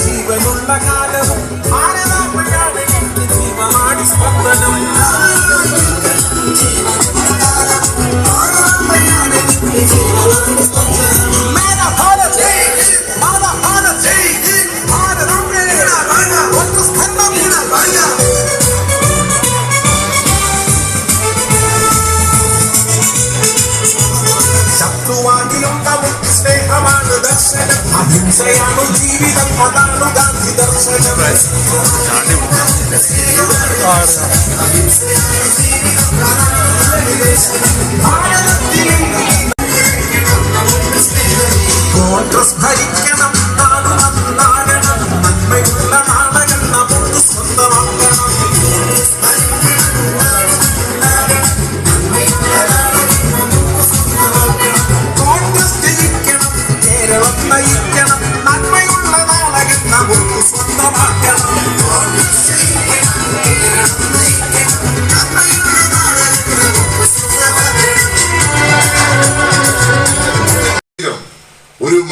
ജീവനുള്ള കാലവും ഭാരതാംബയാണ് Oh, yeah.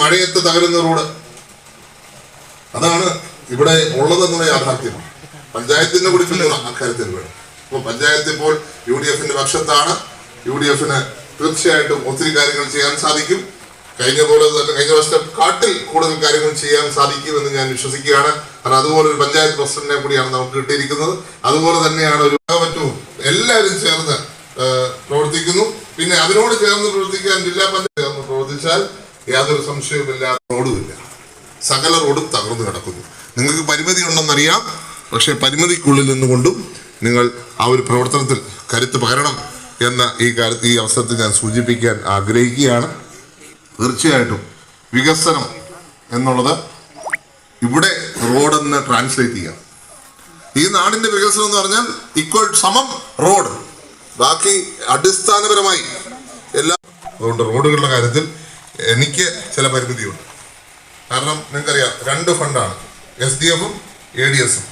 മഴയത്ത് തകരുന്ന റോഡ്. അതാണ് ഇവിടെ ഉള്ളതെന്നുള്ള യാഥാർത്ഥ്യമാണ് പഞ്ചായത്തിനെ പിന്തുണ അക്കാര്യത്തിൽ വേണം. അപ്പൊ പഞ്ചായത്ത് ഇപ്പോൾ യു ഡി എഫിന്റെ പക്ഷത്താണ്. യു ഡി എഫിന് തീർച്ചയായിട്ടും ഒത്തിരി കാര്യങ്ങൾ ചെയ്യാൻ സാധിക്കും. കഴിഞ്ഞ പോലെ തന്നെ കഴിഞ്ഞ വർഷത്തെ കാട്ടിൽ കൂടുതൽ കാര്യങ്ങൾ ചെയ്യാൻ സാധിക്കും എന്ന് ഞാൻ വിശ്വസിക്കുകയാണ്. കാരണം അതുപോലെ ഒരു പഞ്ചായത്ത് പ്രസിഡന്റിനെ കൂടിയാണ് നമുക്ക് കിട്ടിയിരിക്കുന്നത്. അതുപോലെ തന്നെയാണ് ഒരു മറ്റും എല്ലാവരും ചേർന്ന് പ്രവർത്തിക്കുന്നു. പിന്നെ അതിനോട് ചേർന്ന് പ്രവർത്തിക്കാൻ ജില്ലാ പഞ്ചായത്ത് ചേർന്ന് പ്രവർത്തിച്ചാൽ യാതൊരു സംശയവുമില്ലാതെ റോഡുമില്ല. സകല റോഡും തകർന്നു കിടക്കുന്നു. നിങ്ങൾക്ക് പരിമിതി ഉണ്ടെന്നറിയാം. പക്ഷേ പരിമിതിക്കുള്ളിൽ നിന്നുകൊണ്ടും നിങ്ങൾ ആ ഒരു പ്രവർത്തനത്തിൽ കരുത്ത് പകരണം എന്ന ഈ കാലത്ത് ഈ അവസരത്തിൽ ഞാൻ സൂചിപ്പിക്കാൻ ആഗ്രഹിക്കുകയാണ്. തീർച്ചയായിട്ടും വികസനം എന്നുള്ളത് ഇവിടെ റോഡെന്ന് ട്രാൻസ്ലേറ്റ് ചെയ്യാം. ഈ നാടിന്റെ വികസനം എന്ന് പറഞ്ഞാൽ ഇക്വൽ സമം റോഡ്. ബാക്കി അടിസ്ഥാനപരമായി എല്ലാ അതുകൊണ്ട് റോഡുകളുടെ കാര്യത്തിൽ എനിക്ക് ചില പരിമിതിയുണ്ട്. കാരണം നിങ്ങൾക്കറിയാം രണ്ട് ഫണ്ടാണ്. എസ് ഡി എഫും എ ഡി എസും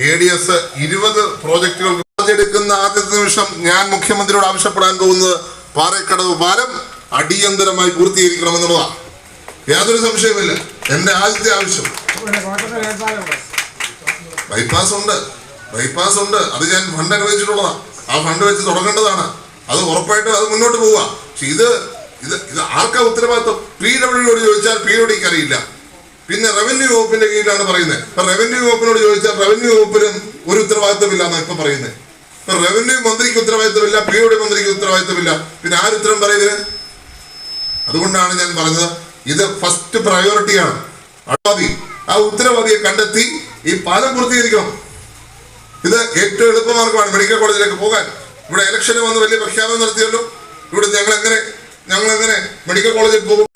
എ ഡി എസ് ഇരുപത് പ്രോജക്റ്റുകൾ എടുക്കുന്ന ആദ്യത്തെ നിമിഷം ഞാൻ മുഖ്യമന്ത്രിയോട് ആവശ്യപ്പെടാൻ പോകുന്നത് പാറക്കടവ് പാലം അടിയന്തരമായി പൂർത്തീകരിക്കണമെന്നുള്ളതാണ് യാതൊരു സംശയമില്ല എന്റെ ആദ്യത്തെ ആവശ്യം. ബൈപ്പാസ് ഉണ്ട്. ബൈപ്പാസ് ഉണ്ട്. അത് ഞാൻ ഫണ്ട് അനുവദിച്ചിട്ടുള്ളതാണ് ആ ഫണ്ട് വെച്ച് തുടങ്ങേണ്ടതാണ്. അത് ഉറപ്പായിട്ടും അത് മുന്നോട്ട് പോവുക. പക്ഷെ ഇത് ഇത് ഇത് ആർക്കാ ഉത്തരവാദിത്വം? പി ഡബ്ല്യുയോട് ചോദിച്ചാൽ പി ഡബ്ല്യുക്ക് അറിയില്ല പിന്നെ റവന്യൂ വകുപ്പിന്റെ കീഴിലാണ് പറയുന്നത്. ഇപ്പൊ റവന്യൂ വകുപ്പിനോട് ചോദിച്ചാൽ റവന്യൂ വകുപ്പിനും ഒരു ഉത്തരവാദിത്വമില്ല എന്നാണ് ഇപ്പൊ പറയുന്നത്. ഇപ്പൊ റവന്യൂ മന്ത്രിക്ക് ഉത്തരവാദിത്വമില്ല പി ഡി മന്ത്രിക്ക് ഉത്തരവാദിത്വമില്ല. പിന്നെ ആര് ഉത്തരം പറയുന്നത്? അതുകൊണ്ടാണ് ഞാൻ പറഞ്ഞത് ഇത് ഫസ്റ്റ് പ്രയോറിറ്റിയാണ് അടവാദി ആ ഉത്തരവാദിയെ കണ്ടെത്തി ഈ പാലം പൂർത്തീകരിക്കണം. ഇത് ഏറ്റവും എളുപ്പമാർഗമാണ്. മെഡിക്കൽ കോളേജിലേക്ക് പോകാൻ. ഇവിടെ ഇലക്ഷന് വന്ന് വലിയ പ്രഖ്യാപനം നടത്തിയല്ലോ. ഇവിടെ ഞങ്ങൾ എങ്ങനെ ഞങ്ങൾ എങ്ങനെ മെഡിക്കൽ കോളേജിൽ പോകും.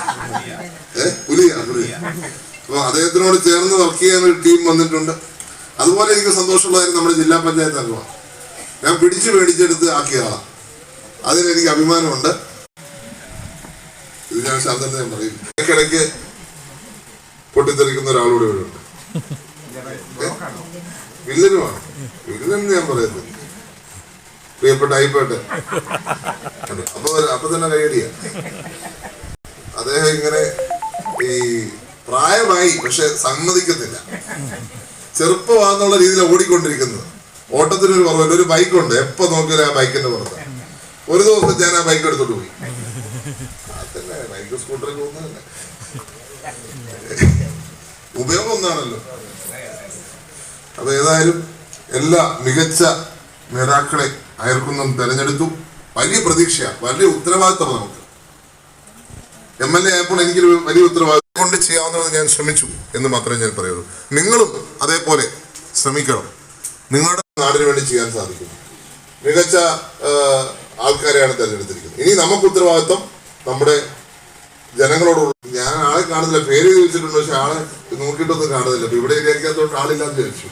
അപ്പൊ അദ്ദേഹത്തിനോട് ചേർന്ന് വർക്ക് ചെയ്യാൻ ഒരു ടീം വന്നിട്ടുണ്ട്. അതുപോലെ എനിക്ക് സന്തോഷമുള്ള കാര്യം നമ്മുടെ ജില്ലാ പഞ്ചായത്ത് അംഗമാണ്. ഞാൻ പിടിച്ചു മേടിച്ചെടുത്ത് ആക്കിയ ആളാണ് അതിന് എനിക്ക് അഭിമാനമുണ്ട്. ഇത് ഞാൻ ഞാൻ പറയും. ഇടയ്ക്കിടയ്ക്ക് പൊട്ടിത്തെറിക്കുന്ന ഒരാളൂടെ ഇവിടെ ഉണ്ട് വില്ലനുമാണ്. വില്ലൻ ഞാൻ പറയുന്നത് പ്രിയപ്പെട്ട ആയിപ്പോട്ടെ. അപ്പൊ അപ്പൊ തന്നെ കൈയടിയ. അദ്ദേഹം ഇങ്ങനെ ഈ പ്രായമായി പക്ഷെ സമ്മതിക്കത്തില്ല. ചെറുപ്പമാണെന്നുള്ള രീതിയിൽ ഓടിക്കൊണ്ടിരിക്കുന്നത്. ഓട്ടത്തിനൊരു കുറവില്ല ഒരു ബൈക്കുണ്ട്. എപ്പോ നോക്കിയാലും ആ ബൈക്കിന്റെ പുറത്ത്. ഒരു ദിവസം ഞാൻ ആ ബൈക്ക് എടുത്തോണ്ട് പോയി. അതന്നെ ബൈക്ക് സ്കൂട്ടറിൽ പോകുന്നതല്ല. ഉപയോഗം ഒന്നാണല്ലോ. അപ്പൊ ഏതായാലും എല്ലാ മികച്ച നേതാക്കളെ അയർക്കുന്നം തെരഞ്ഞെടുത്തു. വലിയ പ്രതീക്ഷയാണ് വലിയ ഉത്തരവാദിത്തമാണ് നമുക്ക്. എം എൽ എ ആയപ്പോൾ എനിക്കൊരു വലിയ ഉത്തരവാദിത്വം. കൊണ്ട് ചെയ്യാവുന്നത് ഞാൻ ശ്രമിച്ചു എന്ന് മാത്രമേ ഞാൻ പറയുള്ളൂ. നിങ്ങളും അതേപോലെ ശ്രമിക്കണം. നിങ്ങളുടെ നാടിന് വേണ്ടി ചെയ്യാൻ സാധിക്കും. മികച്ച ആൾക്കാരെയാണ് തെരഞ്ഞെടുത്തിരിക്കുന്നത്. ഇനി നമുക്ക് ഉത്തരവാദിത്വം നമ്മുടെ ജനങ്ങളോടുള്ള. ഞാൻ ആളെ കാണുന്നില്ല. പേര് ചോദിച്ചിട്ടുണ്ട്. പക്ഷെ ആളെ നോക്കിയിട്ടൊന്നും കാണുന്നില്ല. ഇവിടെ ഇരിക്കാത്തോട്ട് ആളില്ലാന്ന് വിചാരിച്ചു.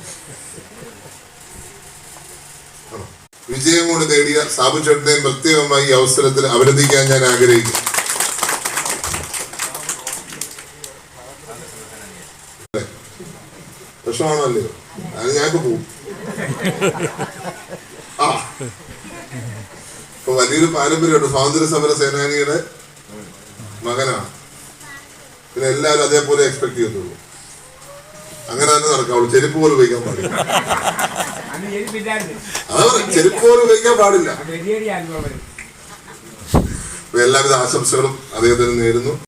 വിജയം കൊണ്ട് നേടിയ സാബു ചേട്ടനെ പ്രത്യേകമായി ഈ അവസരത്തിൽ അഭിനന്ദിക്കാൻ ഞാൻ ആഗ്രഹിക്കുന്നു. പ്രശ്നമാണല്ലേ. അത് ഞാനിപ്പോ ആ. ഇപ്പൊ വലിയൊരു പാരമ്പര്യമുണ്ട്. സ്വാതന്ത്ര്യ സമര സേനാനിയുടെ മകനാണ്. പിന്നെ എല്ലാവരും അതേപോലെ എക്സ്പെക്ട് ചെയ്യത്തുള്ളൂ. അങ്ങനെ തന്നെ നടക്കാവുള്ളൂ. ചെരുപ്പ് പോലും ഉപയോഗിക്കാൻ പാടില്ല. അന്ന് ജനിപ്പില്ലായിരുന്നു അതാ പറയുക ചെരുപ്പ് ഉപയോഗിക്കാൻ പാടില്ല. എല്ലാവിധ ആശംസകളും അദ്ദേഹത്തിന് നേരുന്നു.